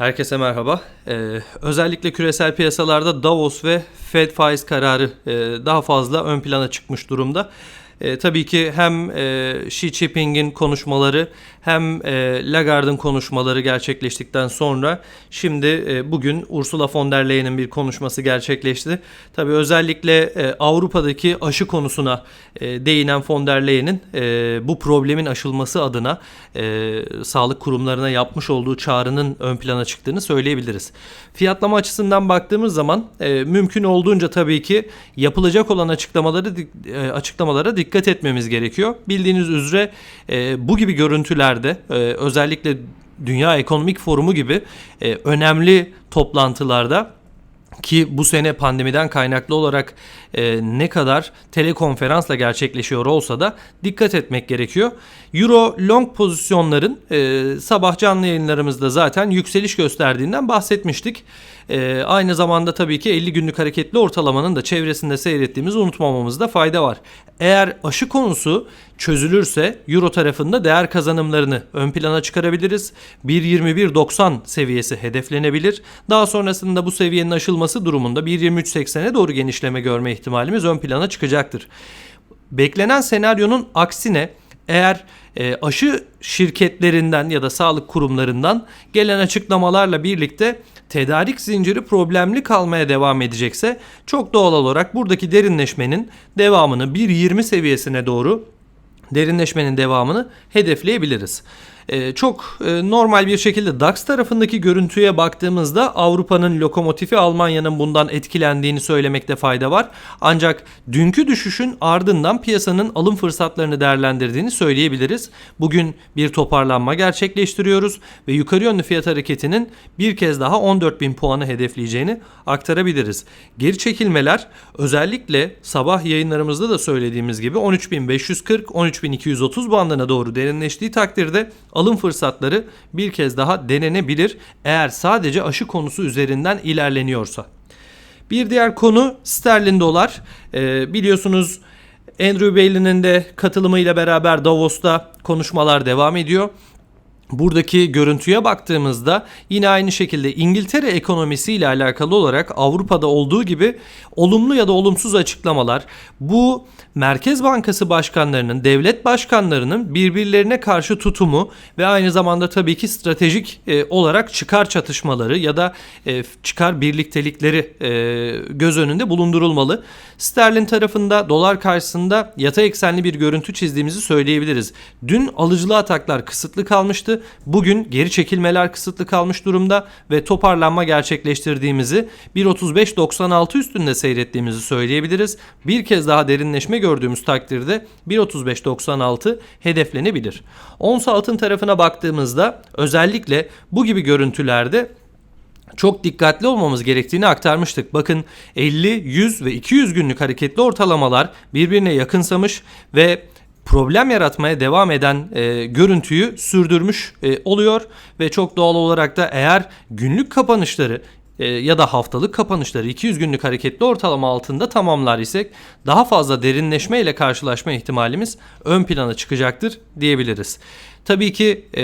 Herkese merhaba. Ee, özellikle küresel piyasalarda Davos ve Fed faiz kararı e, daha fazla ön plana çıkmış durumda. E, tabii ki hem e, Xi Jinping'in konuşmaları hem e, Lagarde'ın konuşmaları gerçekleştikten sonra şimdi e, bugün Ursula von der Leyen'in bir konuşması gerçekleşti. Tabii özellikle e, Avrupa'daki aşı konusuna e, değinen von der Leyen'in e, bu problemin aşılması adına e, sağlık kurumlarına yapmış olduğu çağrının ön plana çıktığını söyleyebiliriz. Fiyatlama açısından baktığımız zaman e, mümkün olduğunca tabii ki yapılacak olan açıklamaları e, açıklamalara dikkat etmemiz gerekiyor. Bildiğiniz üzere e, bu gibi görüntülerde e, özellikle Dünya Ekonomik Forumu gibi e, önemli toplantılarda ki bu sene pandemiden kaynaklı olarak e, ne kadar telekonferansla gerçekleşiyor olsa da dikkat etmek gerekiyor. Euro long pozisyonların e, sabah canlı yayınlarımızda zaten yükseliş gösterdiğinden bahsetmiştik. E, aynı zamanda tabii ki 50 günlük hareketli ortalamanın da çevresinde seyrettiğimizi unutmamamızda fayda var. Eğer aşı konusu çözülürse Euro tarafında değer kazanımlarını ön plana çıkarabiliriz. 1.21.90 seviyesi hedeflenebilir. Daha sonrasında bu seviyenin aşılması durumunda 1.23.80'e doğru genişleme görme ihtimalimiz ön plana çıkacaktır. Beklenen senaryonun aksine eğer e, aşı şirketlerinden ya da sağlık kurumlarından gelen açıklamalarla birlikte tedarik zinciri problemli kalmaya devam edecekse çok doğal olarak buradaki derinleşmenin devamını 1.20 seviyesine doğru derinleşmenin devamını hedefleyebiliriz. Ee, çok e, normal bir şekilde DAX tarafındaki görüntüye baktığımızda Avrupa'nın lokomotifi Almanya'nın bundan etkilendiğini söylemekte fayda var. Ancak dünkü düşüşün ardından piyasanın alım fırsatlarını değerlendirdiğini söyleyebiliriz. Bugün bir toparlanma gerçekleştiriyoruz ve yukarı yönlü fiyat hareketinin bir kez daha 14.000 puanı hedefleyeceğini aktarabiliriz. Geri çekilmeler özellikle sabah yayınlarımızda da söylediğimiz gibi 13.540 13.230 bandına doğru derinleştiği takdirde alım fırsatları bir kez daha denenebilir eğer sadece aşı konusu üzerinden ilerleniyorsa. Bir diğer konu sterlin dolar. Ee, biliyorsunuz Andrew Bailey'nin de katılımıyla beraber Davos'ta konuşmalar devam ediyor. Buradaki görüntüye baktığımızda yine aynı şekilde İngiltere ekonomisi ile alakalı olarak Avrupa'da olduğu gibi olumlu ya da olumsuz açıklamalar bu Merkez Bankası başkanlarının, devlet başkanlarının birbirlerine karşı tutumu ve aynı zamanda tabii ki stratejik e, olarak çıkar çatışmaları ya da e, çıkar birliktelikleri e, göz önünde bulundurulmalı. Sterlin tarafında dolar karşısında yatay eksenli bir görüntü çizdiğimizi söyleyebiliriz. Dün alıcılı ataklar kısıtlı kalmıştı. Bugün geri çekilmeler kısıtlı kalmış durumda ve toparlanma gerçekleştirdiğimizi 1.35.96 üstünde seyrettiğimizi söyleyebiliriz. Bir kez daha derinleşme gördüğümüz takdirde 1.35.96 hedeflenebilir. Ons altın tarafına baktığımızda özellikle bu gibi görüntülerde çok dikkatli olmamız gerektiğini aktarmıştık. Bakın 50, 100 ve 200 günlük hareketli ortalamalar birbirine yakınsamış ve problem yaratmaya devam eden e, görüntüyü sürdürmüş e, oluyor. Ve çok doğal olarak da eğer günlük kapanışları e, ya da haftalık kapanışları 200 günlük hareketli ortalama altında tamamlar isek daha fazla derinleşme ile karşılaşma ihtimalimiz ön plana çıkacaktır diyebiliriz. Tabii ki e,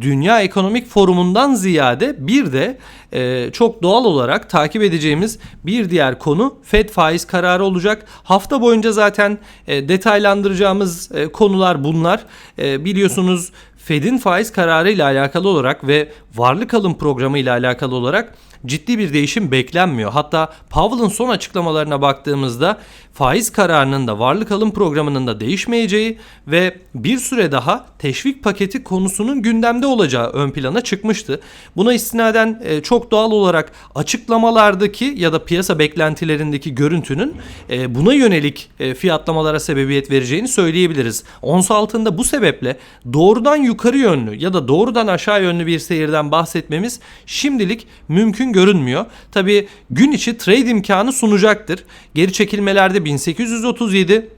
Dünya Ekonomik Forumu'ndan ziyade bir de e, çok doğal olarak takip edeceğimiz bir diğer konu Fed faiz kararı olacak. Hafta boyunca zaten e, detaylandıracağımız e, konular bunlar. E, biliyorsunuz Fed'in faiz kararı ile alakalı olarak ve varlık alım programı ile alakalı olarak ciddi bir değişim beklenmiyor. Hatta Powell'ın son açıklamalarına baktığımızda faiz kararının da varlık alım programının da değişmeyeceği ve bir süre daha teşvik paketi konusunun gündemde olacağı ön plana çıkmıştı. Buna istinaden e, çok doğal olarak açıklamalardaki ya da piyasa beklentilerindeki görüntünün e, buna yönelik e, fiyatlamalara sebebiyet vereceğini söyleyebiliriz. Ons altında bu sebeple doğrudan yukarı yönlü ya da doğrudan aşağı yönlü bir seyirden bahsetmemiz şimdilik mümkün görünmüyor. Tabi gün içi trade imkanı sunacaktır. Geri çekilmelerde 1837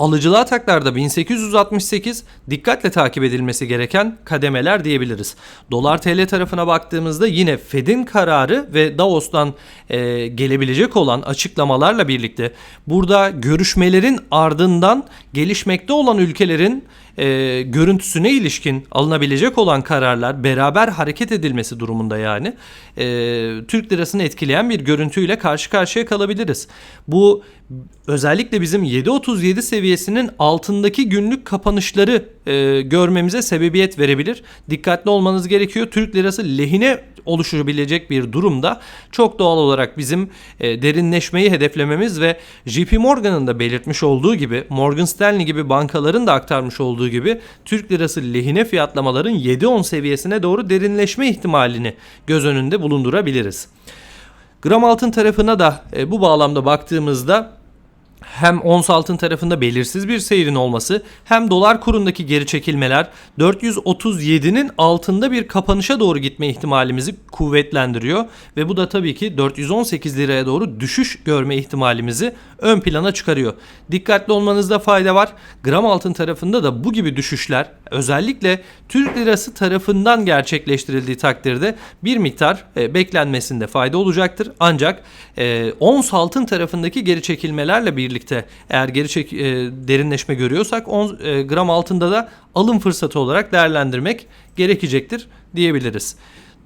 Alıcılı ataklarda 1868 dikkatle takip edilmesi gereken kademeler diyebiliriz. Dolar TL tarafına baktığımızda yine Fed'in kararı ve Davos'tan e, gelebilecek olan açıklamalarla birlikte burada görüşmelerin ardından gelişmekte olan ülkelerin e, görüntüsüne ilişkin alınabilecek olan kararlar beraber hareket edilmesi durumunda yani e, Türk lirasını etkileyen bir görüntüyle karşı karşıya kalabiliriz. Bu özellikle bizim 7.37 seviyesinin altındaki günlük kapanışları e, görmemize sebebiyet verebilir. Dikkatli olmanız gerekiyor. Türk lirası lehine oluşabilecek bir durumda çok doğal olarak bizim e, derinleşmeyi hedeflememiz ve JP Morgan'ın da belirtmiş olduğu gibi Morgan Stanley gibi bankaların da aktarmış olduğu gibi Türk lirası lehine fiyatlamaların 7-10 seviyesine doğru derinleşme ihtimalini göz önünde bulundurabiliriz. Gram altın tarafına da e, bu bağlamda baktığımızda hem ons altın tarafında belirsiz bir seyrin olması hem dolar kurundaki geri çekilmeler 437'nin altında bir kapanışa doğru gitme ihtimalimizi kuvvetlendiriyor ve bu da tabii ki 418 liraya doğru düşüş görme ihtimalimizi ön plana çıkarıyor. Dikkatli olmanızda fayda var. Gram altın tarafında da bu gibi düşüşler özellikle Türk lirası tarafından gerçekleştirildiği takdirde bir miktar e, beklenmesinde fayda olacaktır. Ancak e, ons altın tarafındaki geri çekilmelerle birlikte eğer geri çek, e, derinleşme görüyorsak on, e, gram altında da alım fırsatı olarak değerlendirmek gerekecektir diyebiliriz.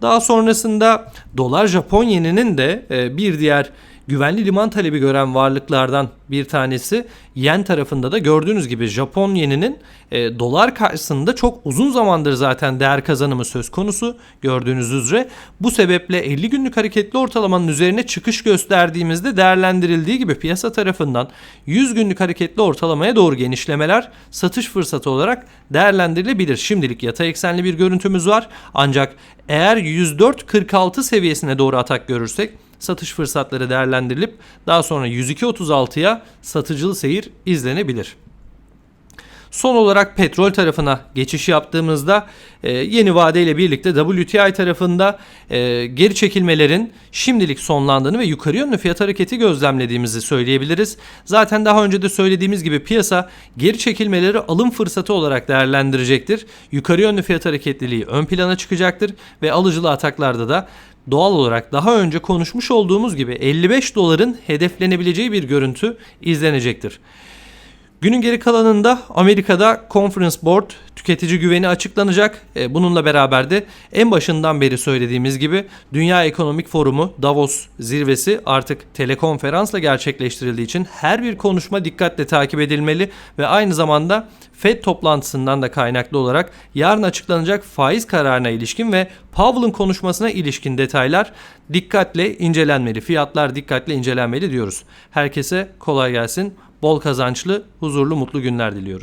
Daha sonrasında dolar Japon yeninin de e, bir diğer güvenli liman talebi gören varlıklardan bir tanesi yen tarafında da gördüğünüz gibi Japon yeninin e, dolar karşısında çok uzun zamandır zaten değer kazanımı söz konusu gördüğünüz üzere. Bu sebeple 50 günlük hareketli ortalamanın üzerine çıkış gösterdiğimizde değerlendirildiği gibi piyasa tarafından 100 günlük hareketli ortalamaya doğru genişlemeler satış fırsatı olarak değerlendirilebilir. Şimdilik yatay eksenli bir görüntümüz var ancak eğer 104.46 seviyesine doğru atak görürsek satış fırsatları değerlendirilip daha sonra 102.36'ya satıcılı seyir izlenebilir. Son olarak petrol tarafına geçiş yaptığımızda e, yeni vadeyle birlikte WTI tarafında e, geri çekilmelerin şimdilik sonlandığını ve yukarı yönlü fiyat hareketi gözlemlediğimizi söyleyebiliriz. Zaten daha önce de söylediğimiz gibi piyasa geri çekilmeleri alım fırsatı olarak değerlendirecektir. Yukarı yönlü fiyat hareketliliği ön plana çıkacaktır ve alıcılı ataklarda da doğal olarak daha önce konuşmuş olduğumuz gibi 55 doların hedeflenebileceği bir görüntü izlenecektir. Günün geri kalanında Amerika'da Conference Board tüketici güveni açıklanacak. E, Bununla beraber de en başından beri söylediğimiz gibi Dünya Ekonomik Forumu Davos zirvesi artık telekonferansla gerçekleştirildiği için her bir konuşma dikkatle takip edilmeli ve aynı zamanda Fed toplantısından da kaynaklı olarak yarın açıklanacak faiz kararına ilişkin ve Powell'ın konuşmasına ilişkin detaylar dikkatle incelenmeli. Fiyatlar dikkatle incelenmeli diyoruz. Herkese kolay gelsin. Bol kazançlı, huzurlu, mutlu günler diliyoruz.